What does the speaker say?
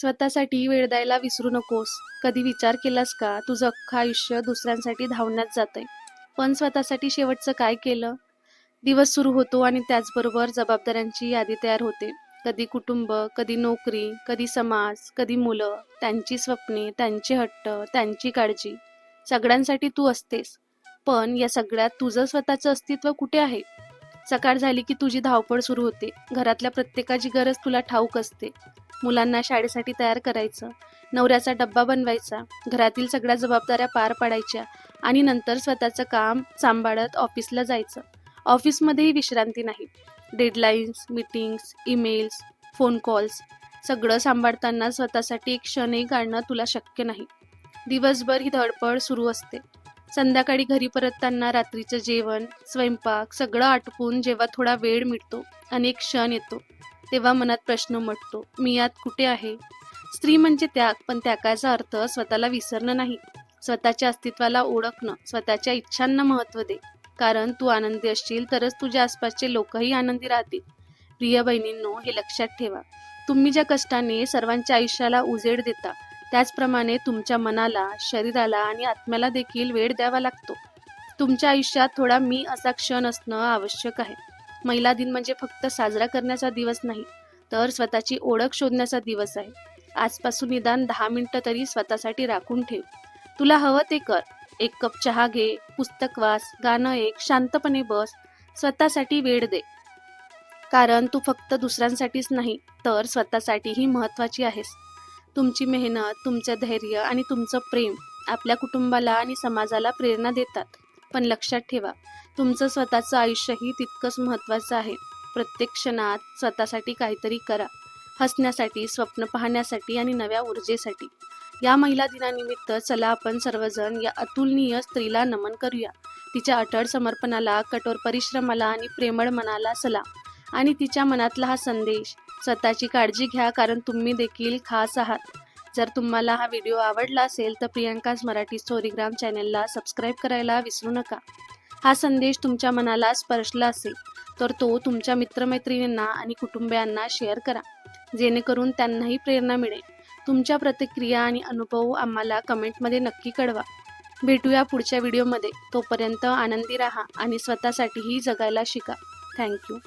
स्वतःसाठी वेळ द्यायला विसरू नकोस. कधी विचार केलास का? तुझं अख्खं आयुष्य दुसऱ्यांसाठी धावण्यात जातंय. पण स्वतःसाठी शेवटचं काय केलं? दिवस सुरू होतो आणि त्याचबरोबर जबाबदाऱ्यांची यादी तयार होते. कधी कुटुंब कधी नोकरी कधी समाज कधी मुलं. त्यांची स्वप्ने त्यांचे हट्ट त्यांची काळजी. सगळ्यांसाठी तू असतेस. पण या सगळ्यात तुझं स्वतःचं अस्तित्व कुठे आहे? सकाळ झाली की तुझी धावपळ सुरू होते. घरातल्या प्रत्येकाची गरज तुला ठाऊक असते. मुलांना शाळेसाठी तयार करायचं. नवऱ्याचा डब्बा बनवायचा. घरातील सगळ्या जबाबदाऱ्या पार पाडायच्या आणि नंतर स्वतःचं काम सांभाळत ऑफिसला जायचं. ऑफिसमध्येही विश्रांती नाही. Deadlines meetings emails phone calls सगळं सांभाळताना स्वतःसाठी एक क्षणही काढणं तुला शक्य नाही. दिवसभर ही धडपड सुरू असते. संध्याकाळी घरी परतताना रात्रीचं जेवण स्वयंपाक सगळं आटपून जेव्हा थोडा वेळ मिळतो आणि एक क्षण येतो तेव्हा मनात प्रश्न मटतो मी यात कुठे आहे? स्त्री म्हणजे त्याग पण त्यागाचा अर्थ स्वतःला विसरणं नाही. स्वतःच्या अस्तित्वाला ओळखणं स्वतःच्या इच्छांना महत्त्व दे. कारण तू आनंदी असशील तरच तुझ्या आसपासचे लोकही आनंदी राहतील. प्रिय बहिणींनो हे लक्षात ठेवा. तुम्ही ज्या कष्टाने सर्वांच्या आयुष्याला उजेड देता त्याचप्रमाणे तुमच्या मनाला शरीराला आणि आत्म्याला देखील वेळ द्यावा लागतो. तुमच्या आयुष्यात थोडा मी असा क्षण असणं आवश्यक आहे. महिला दिन म्हणजे फक्त साजरा करण्याचा दिवस नाही तर स्वतःची ओळख शोधण्याचा दिवस आहे. आजपासून निदान दहा मिनिटं तरी स्वतःसाठी राखून ठेव. तुला हवं ते कर. एक कप चहा घे पुस्तक वाच गाणं एक शांतपणे बस. स्वतःसाठी वेळ दे. कारण तू फक्त दुसऱ्यांसाठीच नाही तर स्वतःसाठीही महत्त्वाची आहेस. तुमची मेहनत तुमचं धैर्य आणि तुमचं प्रेम आपल्या कुटुंबाला आणि समाजाला प्रेरणा देतात. पण लक्षात ठेवा तुमचं स्वतःचं आयुष्यही तितकंच महत्त्वाचं आहे. प्रत्येक क्षणात स्वतःसाठी काहीतरी करा. हसण्यासाठी स्वप्न पाहण्यासाठी आणि नव्या ऊर्जेसाठी. या महिला दिनानिमित्त चला आपण सर्वजण या अतुलनीय स्त्रीला नमन करूया. तिच्या अटळ समर्पणाला कठोर परिश्रमाला आणि प्रेमळ मनाला सलाम आणि तिच्या मनातला हा संदेश स्वतःची काळजी घ्या कारण तुम्ही देखील खास आहात. जर तुम्हाला हा व्हिडिओ आवडला असेल तर प्रियंकाज मराठी स्टोरीग्राम चॅनलला सबस्क्राईब करायला विसरू नका. हा संदेश तुमच्या मनाला स्पर्शला असेल तर तो तुमच्या मित्रमैत्रिणींना आणि कुटुंबियांना शेअर करा. जेणेकरून त्यांनाही प्रेरणा मिळेल. तुमच्या प्रतिक्रिया आणि अनुभव आम्हाला कमेंटमध्ये नक्की कळवा. भेटूया पुढच्या व्हिडिओमध्ये. तोपर्यंत आनंदी राहा आणि स्वतःसाठीही जगायला शिका. थँक्यू